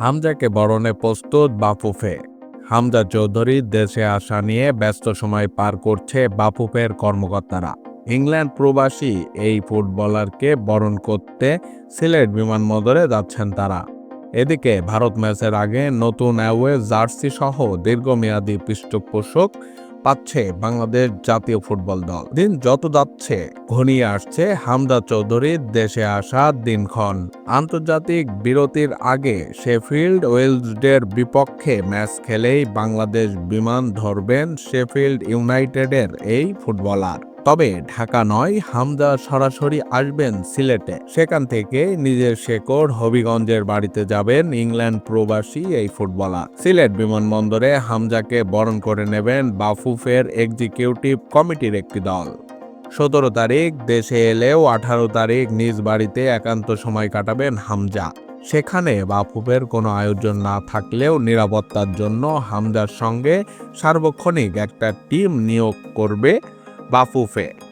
হামজাকে বরণে প্রস্তুত বাফুফে হামজা চৌধুরী দেশে আসা নিয়ে ব্যস্ত সময় পার করছে বাফুফের কর্মকর্তারা। ইংল্যান্ড প্রবাসী এই ফুটবলারকে বরণ করতে সিলেট বিমানবন্দরে যাচ্ছেন তারা। এদিকে ভারত ম্যাচের আগে নতুন অ্যাওয়ে জার্সি সহ দীর্ঘমেয়াদী পৃষ্ঠপোষক পাচ্ছে বাংলাদেশ জাতীয় ফুটবল দল। দিন যত যাচ্ছে, ঘনিয়ে আসছে হামদা চৌধুরীর দেশে আসা দিনক্ষণ। আন্তর্জাতিক বিরতির আগে শেফিল্ড ওয়েলসডের বিপক্ষে ম্যাচ খেলেই বাংলাদেশ বিমান ধরবেন শেফিল্ড ইউনাইটেডের এই ফুটবলার। তবে ঢাকা নয়, হামজা সরাসরি আসবেন সিলেটে। সেখান থেকে নিজের শেকড় হবিগঞ্জের বাড়িতে যাবেন ইংল্যান্ড প্রবাসী এই ফুটবলার। সিলেট বিমানবন্দরে হামজাকে বরণ করে নেবেন বাফুফের এক্সিকিউটিভ কমিটির একটি দল। সতেরো তারিখ দেশে এলেও আঠারো তারিখ নিজ বাড়িতে একান্ত সময় কাটাবেন হামজা। সেখানে বাফুফের কোনো আয়োজন না থাকলেও নিরাপত্তার জন্য হামজার সঙ্গে সার্বক্ষণিক একটা টিম নিয়োগ করবে বাফুফে